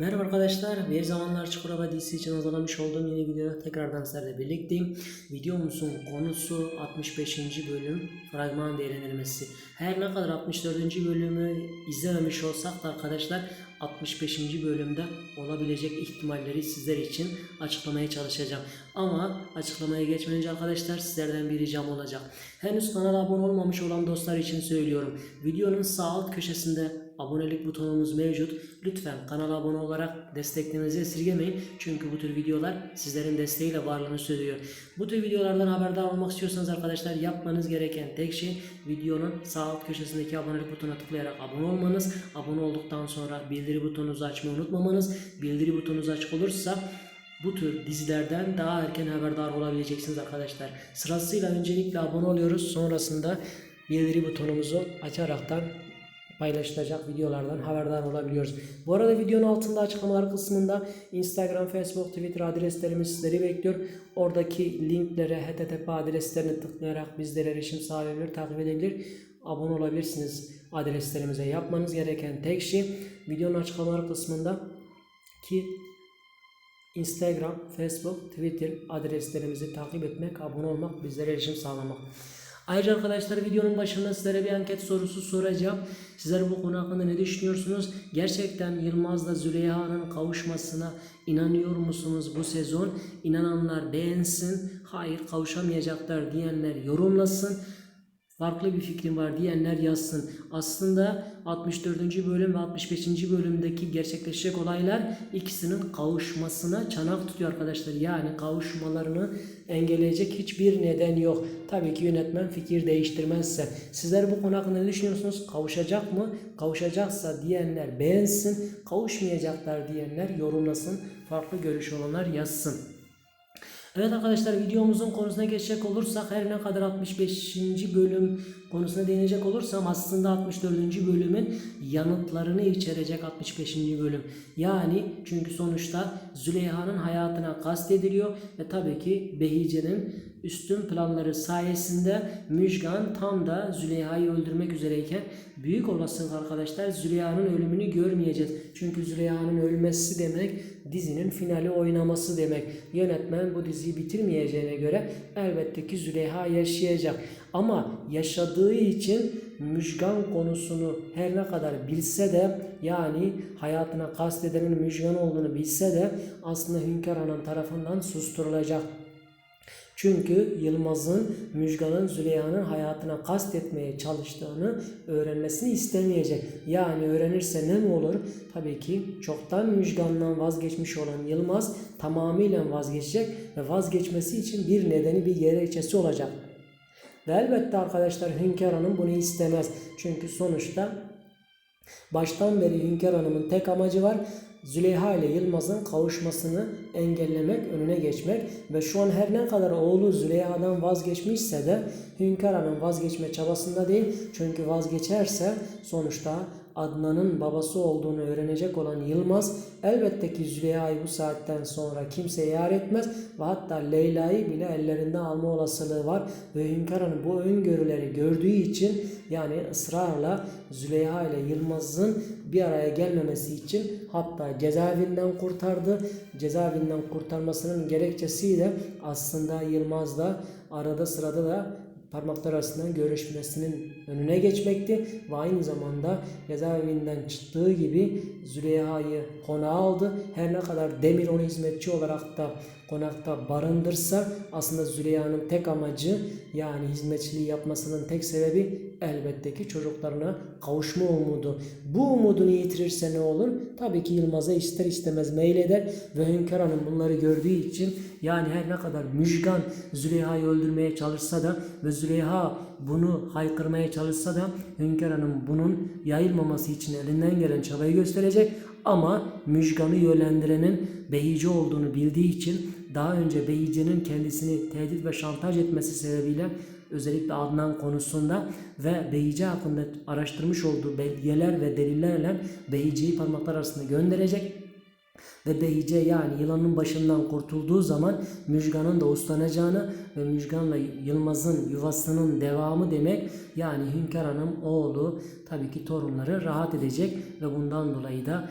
Merhaba arkadaşlar, bir zamanlar Çukurova dizisi için hazırlamış olduğum yeni videoda tekrardan sizlerle birlikteyim. Videomuzun konusu 65. bölüm fragman değerlendirmesi. Her ne kadar 64. bölümü izlememiş olsak da arkadaşlar 65. bölümde olabilecek ihtimalleri sizler için açıklamaya çalışacağım. Ama açıklamaya geçmeden önce arkadaşlar sizlerden bir ricam olacak. Henüz kanala abone olmamış olan dostlar için söylüyorum. Videonun sağ alt köşesinde abonelik butonumuz mevcut. Lütfen kanala abone olarak desteklerinizi esirgemeyin. Çünkü bu tür videolar sizlerin desteğiyle varlığını sürdürüyor. Bu tür videolardan haberdar olmak istiyorsanız arkadaşlar yapmanız gereken tek şey videonun sağ alt köşesindeki abonelik butonuna tıklayarak abone olmanız. Abone olduktan sonra bildiri butonunuzu açmayı unutmamanız. Bildiri butonunuz açık olursa bu tür dizilerden daha erken haberdar olabileceksiniz arkadaşlar. Sırasıyla öncelikle abone oluyoruz. Sonrasında bildiri butonumuzu açaraktan paylaşılacak videolardan haberdar olabiliyoruz. Bu arada videonun altında açıklamalar kısmında Instagram, Facebook, Twitter adreslerimiz sizleri bekliyor. Oradaki linklere, http adreslerine tıklayarak bizlere erişim sağlayabilir, takip edebilir, abone olabilirsiniz adreslerimize. Yapmanız gereken tek şey videonun açıklamalar kısmında ki Instagram, Facebook, Twitter adreslerimizi takip etmek, abone olmak, bizlere erişim sağlamak. Ayrıca arkadaşlar videonun başında sizlere bir anket sorusu soracağım. Sizler bu konu hakkında ne düşünüyorsunuz? Gerçekten Yılmaz'la Züleyha'nın kavuşmasına inanıyor musunuz bu sezon? İnananlar beğensin. Hayır kavuşamayacaklar diyenler yorumlasın farklı bir fikrim var diyenler yazsın. Aslında 64. bölüm ve 65. bölümdeki gerçekleşecek olaylar ikisinin kavuşmasına çanak tutuyor arkadaşlar. Yani kavuşmalarını engelleyecek hiçbir neden yok. Tabii ki yönetmen fikir değiştirmezse. Sizler bu konu hakkında ne düşünüyorsunuz? Kavuşacak mı? Kavuşacaksa diyenler beğensin. Kavuşmayacaklar diyenler yorumlasın. Farklı görüş olanlar yazsın. Evet arkadaşlar videomuzun konusuna geçecek olursak her ne kadar 65. bölüm konusuna değinecek olursam aslında 64. bölümün yanıtlarını içerecek 65. bölüm. Yani çünkü sonuçta Züleyha'nın hayatına kastediliyor ve tabii ki Behice'nin üstün planları sayesinde Müjgan tam da Züleyha'yı öldürmek üzereyken büyük olasılık arkadaşlar Züleyha'nın ölümünü görmeyeceğiz. Çünkü Züleyha'nın ölmesi demek dizinin finali oynaması demek. Yönetmen bu diziyi bitirmeyeceğine göre elbette ki Züleyha yaşayacak. Ama yaşadığı için Müjgan konusunu her ne kadar bilse de yani hayatına kastedenin Müjgan olduğunu bilse de aslında Hünkar Hanım tarafından susturulacak. Çünkü Yılmaz'ın Müjgan'ın Züleyha'nın hayatına kastetmeye çalıştığını öğrenmesini istemeyecek. Yani öğrenirse ne olur? Tabii ki çoktan Müjgan'dan vazgeçmiş olan Yılmaz tamamıyla vazgeçecek ve vazgeçmesi için bir nedeni bir gerekçesi olacak. Ve elbette arkadaşlar Hünkar Hanım bunu istemez. Çünkü sonuçta baştan beri Hünkar Hanım'ın tek amacı var. Züleyha ile Yılmaz'ın kavuşmasını engellemek, önüne geçmek ve şu an her ne kadar oğlu Züleyha'dan vazgeçmişse de Hünkar Hanım vazgeçme çabasında değil. Çünkü vazgeçerse sonuçta Adnan'ın babası olduğunu öğrenecek olan Yılmaz elbette ki Züleyha'yı bu saatten sonra kimse yar etmez ve hatta Leyla'yı bile ellerinden alma olasılığı var ve Hünkar Hanım bu öngörüleri gördüğü için yani ısrarla Züleyha ile Yılmaz'ın bir araya gelmemesi için hatta cezaevinden kurtardı. Cezaevinden kurtarmasının gerekçesiyle aslında Yılmaz da arada sırada da parmaklar arasından görüşmesinin önüne geçmekti ve aynı zamanda cezaevinden çıktığı gibi Züleyha'yı konağa aldı. Her ne kadar Demir onu hizmetçi olarak da konakta barındırsa aslında Züleyha'nın tek amacı yani hizmetçiliği yapmasının tek sebebi elbette ki çocuklarına kavuşma umudu. Bu umudunu yitirirse ne olur? Tabii ki Yılmaz'a ister istemez meyleder ve Hünkar Hanım bunları gördüğü için yani her ne kadar Müjgan Züleyha'yı öldürmeye çalışsa da ve Züleyha bunu haykırmaya çalışsa da Hünkar Hanım bunun yayılmaması için elinden gelen çabayı gösterecek. Ama Müjgan'ı yönlendirenin Behice olduğunu bildiği için daha önce Behice'nin kendisini tehdit ve şantaj etmesi sebebiyle özellikle Adnan konusunda ve Behice hakkında araştırmış olduğu belgeler ve delillerle Behice'yi parmaklar arasında gönderecek ve Behice yani yılanın başından kurtulduğu zaman Müjgan'ın da uslanacağını ve Müjgan'la Yılmaz'ın yuvasının devamı demek yani Hünkar Hanım oğlu tabii ki torunları rahat edecek ve bundan dolayı da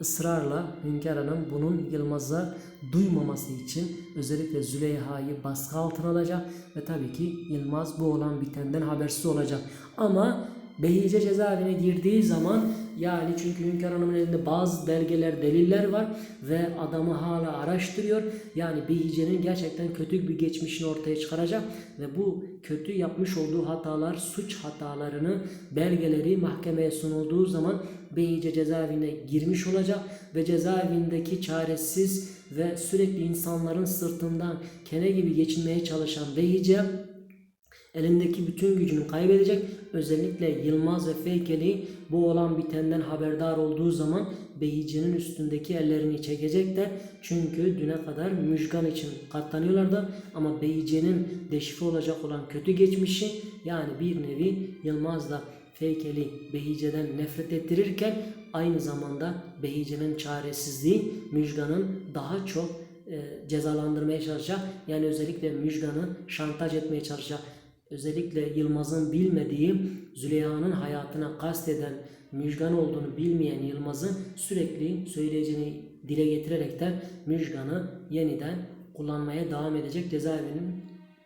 ısrarla Hünkar Hanım bunun Yılmaz'a duymaması için özellikle Züleyha'yı baskı altına alacak ve tabii ki Yılmaz bu olan bitenden habersiz olacak. Ama Behice cezaevine girdiği zaman yani çünkü Hünkar Hanım'ın elinde bazı belgeler, deliller var ve adamı hala araştırıyor. Yani Behice'nin gerçekten kötü bir geçmişini ortaya çıkaracak ve bu kötü yapmış olduğu hatalar, suç hatalarını, belgeleri mahkemeye sunulduğu zaman Behice cezaevine girmiş olacak ve cezaevindeki çaresiz ve sürekli insanların sırtından kene gibi geçinmeye çalışan Behice elindeki bütün gücünü kaybedecek. Özellikle Yılmaz ve Feykeli bu olan bitenden haberdar olduğu zaman Beyici'nin üstündeki ellerini çekecekler. Çünkü düne kadar Müjgan için katlanıyorlardı ama Beyici'nin deşifre olacak olan kötü geçmişi yani bir nevi Yılmaz'la Feykeli Behice'den nefret ettirirken aynı zamanda Behice'nin çaresizliği Müjgan'ın daha çok e, cezalandırmaya çalışacak. Yani özellikle Müjgan'ı şantaj etmeye çalışacak özellikle Yılmaz'ın bilmediği Züleyha'nın hayatına kasteden Müjgan olduğunu bilmeyen Yılmaz'ı sürekli söyleyeceğini dile getirerekten Müjgan'ı yeniden kullanmaya devam edecek cezaevinin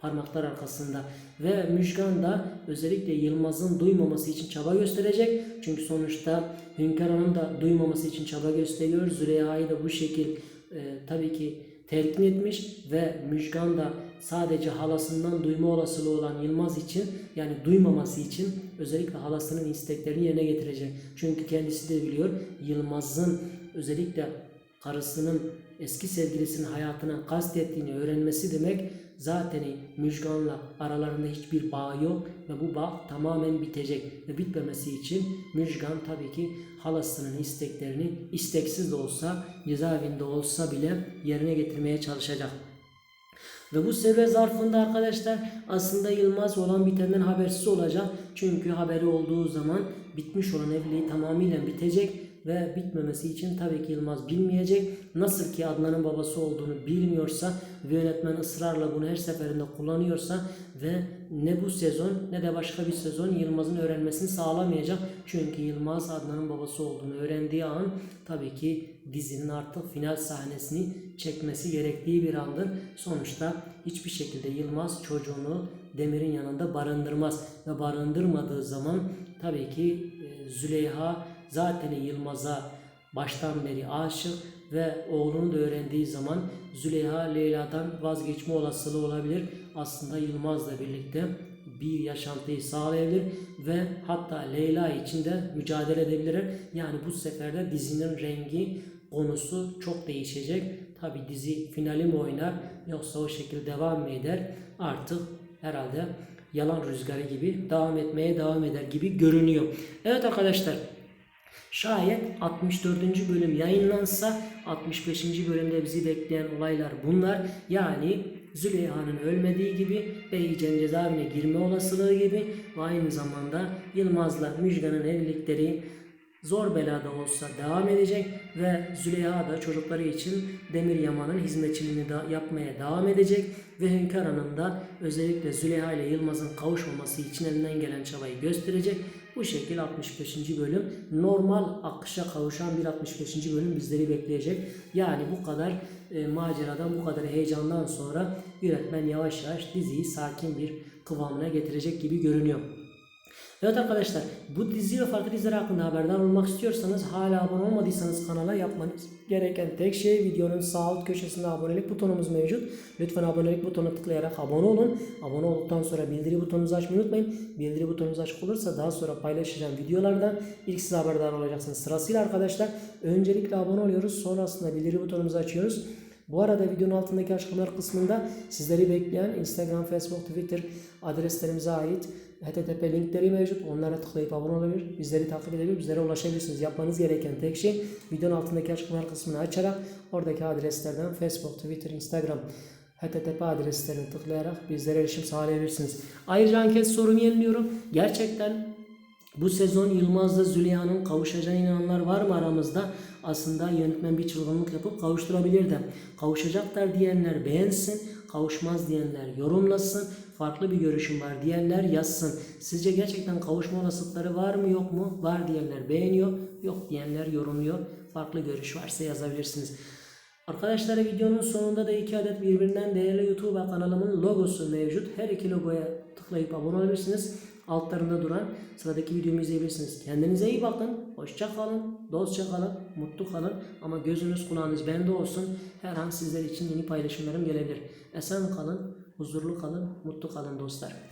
parmaklar arkasında. Ve Müjgan da özellikle Yılmaz'ın duymaması için çaba gösterecek. Çünkü sonuçta Hünkar Hanım da duymaması için çaba gösteriyor. Züleyha'yı da bu şekil e, tabii ki telkin etmiş ve Müjgan da sadece halasından duyma olasılığı olan Yılmaz için yani duymaması için özellikle halasının isteklerini yerine getirecek. Çünkü kendisi de biliyor Yılmaz'ın özellikle karısının eski sevgilisinin hayatına kastettiğini öğrenmesi demek zaten Müjgan'la aralarında hiçbir bağ yok ve bu bağ tamamen bitecek ve bitmemesi için Müjgan tabii ki halasının isteklerini isteksiz de olsa cezaevinde olsa bile yerine getirmeye çalışacak. Ve bu süre zarfında arkadaşlar aslında Yılmaz olan bitenden habersiz olacak. Çünkü haberi olduğu zaman bitmiş olan evliliği tamamıyla bitecek ve bitmemesi için tabii ki Yılmaz bilmeyecek. Nasıl ki Adnan'ın babası olduğunu bilmiyorsa ve yönetmen ısrarla bunu her seferinde kullanıyorsa ve ne bu sezon ne de başka bir sezon Yılmaz'ın öğrenmesini sağlamayacak. Çünkü Yılmaz Adnan'ın babası olduğunu öğrendiği an tabii ki dizinin artık final sahnesini çekmesi gerektiği bir andır. Sonuçta hiçbir şekilde Yılmaz çocuğunu Demir'in yanında barındırmaz ve barındırmadığı zaman tabii ki e, Züleyha zaten Yılmaz'a baştan beri aşık ve oğlunu da öğrendiği zaman Züleyha Leyla'dan vazgeçme olasılığı olabilir. Aslında Yılmaz'la birlikte bir yaşantıyı sağlayabilir ve hatta Leyla için de mücadele edebilirler. Yani bu sefer de dizinin rengi konusu çok değişecek. Tabi dizi finali mi oynar yoksa o şekilde devam mı eder artık herhalde yalan rüzgarı gibi devam etmeye devam eder gibi görünüyor. Evet arkadaşlar Şayet 64. bölüm yayınlansa 65. bölümde bizi bekleyen olaylar bunlar. Yani Züleyha'nın ölmediği gibi Beyce'nin cezaevine girme olasılığı gibi ve aynı zamanda Yılmaz'la Müjgan'ın evlilikleri zor belada olsa devam edecek ve Züleyha da çocukları için Demir Yaman'ın hizmetçiliğini da yapmaya devam edecek ve Hünkar Hanım da özellikle Züleyha ile Yılmaz'ın kavuşmaması için elinden gelen çabayı gösterecek. Bu şekilde 65. bölüm normal akışa kavuşan bir 65. bölüm bizleri bekleyecek. Yani bu kadar e, maceradan, bu kadar heyecandan sonra yönetmen yavaş yavaş diziyi sakin bir kıvamına getirecek gibi görünüyor. Evet arkadaşlar bu dizi ve farklı diziler hakkında haberdar olmak istiyorsanız hala abone olmadıysanız kanala yapmanız gereken tek şey videonun sağ alt köşesinde abonelik butonumuz mevcut. Lütfen abonelik butonuna tıklayarak abone olun. Abone olduktan sonra bildiri butonunuzu açmayı unutmayın. Bildiri butonunuz açık olursa daha sonra paylaşacağım videolardan ilk siz haberdar olacaksınız. Sırasıyla arkadaşlar öncelikle abone oluyoruz. Sonrasında bildiri butonumuzu açıyoruz. Bu arada videonun altındaki açıklamalar kısmında sizleri bekleyen Instagram, Facebook, Twitter adreslerimize ait HTTP linkleri mevcut. Onlara tıklayıp abone olabilir. Bizleri takip edebilir. Bizlere ulaşabilirsiniz. Yapmanız gereken tek şey videonun altındaki açıklamalar kısmını açarak oradaki adreslerden Facebook, Twitter, Instagram HTTP adreslerini tıklayarak bizlere erişim sağlayabilirsiniz. Ayrıca anket sorumu yeniliyorum. Gerçekten bu sezon Yılmaz'la Züleyha'nın kavuşacağına inananlar var mı aramızda? Aslında yönetmen bir çılgınlık yapıp kavuşturabilir de. Kavuşacaklar diyenler beğensin. kavuşmaz diyenler yorumlasın. Farklı bir görüşüm var diyenler yazsın. Sizce gerçekten kavuşma olasılıkları var mı yok mu? Var diyenler beğeniyor, yok diyenler yorumluyor. Farklı görüş varsa yazabilirsiniz. Arkadaşlar videonun sonunda da iki adet birbirinden değerli YouTube kanalımın logosu mevcut. Her iki logoya tıklayıp abone olabilirsiniz. Altlarında duran sıradaki videomu izleyebilirsiniz. Kendinize iyi bakın. Hoşça kalın. Dostça kalın. Mutlu kalın. Ama gözünüz kulağınız bende olsun. Her an sizler için yeni paylaşımlarım gelebilir. Esen kalın. Huzurlu kalın. Mutlu kalın dostlar.